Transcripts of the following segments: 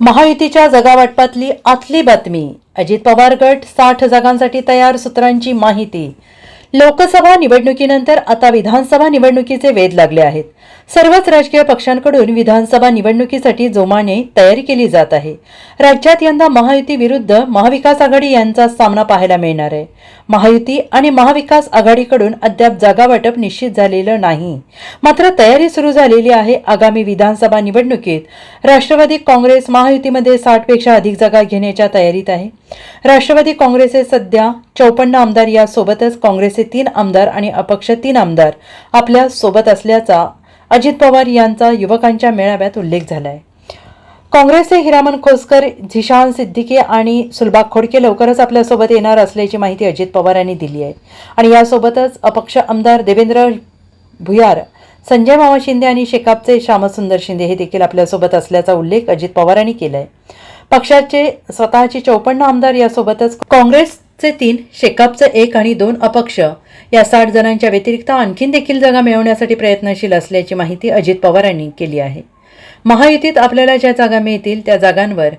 महायुतीच्या जगावाटपातली आतली बातमी. अजित पवार गट साठ जागांसाठी तयार सूत्रांची माहिती. लोकसभा निवडणुकीनंतर आता विधानसभा निवडणुकीचे वेध लागले आहेत. सर्वच राजकीय पक्षांकडून विधानसभा निवडणुकीसाठी जोमाने तयारी केली जात आहे. राज्यात यंदा महायुती विरुद्ध महाविकास आघाडी यांचा सामना पाहायला मिळणार आहे. महायुती आणि महाविकास आघाडीकडून अद्याप जागा वाटप निश्चित झालेलं नाही. मात्र तयारी सुरू झालेली आहे आगामी विधानसभा निवडणुकीत. राष्ट्रवादी काँग्रेस महायुतीमध्ये साठपेक्षा अधिक जागा घेण्याच्या तयारीत आहे. राष्ट्रवादी काँग्रेसचे सध्या चौपन्न आमदार यासोबतच काँग्रेसचे तीन आमदार आणि अपक्ष तीन आमदार आपल्यासोबत असल्याचा अजित पवार यांचा युवकांच्या मेळाव्यात उल्लेख झाला आहे काँग्रेसचे हिरामन खोसकर झिशान सिद्दीकी आणि सुलभा खोडके लवकरच आपल्यासोबत येणार असल्याची माहिती अजित पवार यांनी दिली आहे. आणि यासोबतच अपक्ष आमदार देवेंद्र भुयार संजय मामा शिंदे आणि शेकापचे श्यामसुंदर शिंदे हे देखील आपल्यासोबत असल्याचा उल्लेख अजित पवार यांनी केला आहे पक्षाचे स्वतःचे चौपन्न आमदार यासोबतच काँग्रेसचे तीन शेकापचे एक आणि दोन अपक्ष. या साठ जणांच्या व्यतिरिक्त आणखीन देखील जागा मिळवण्यासाठी प्रयत्नशील असल्याची माहिती अजित पवार यांनी केली आहे. महायुतीत आपल्याला ज्या जागा मिळतील त्या जागांवर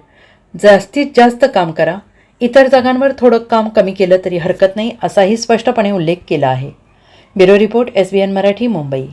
जास्तीत जास्त काम करा. इतर जागांवर थोडं काम कमी केलं तरी हरकत नाही असाही स्पष्टपणे उल्लेख केला आहे. Bureau report S B N Marathi Mumbai.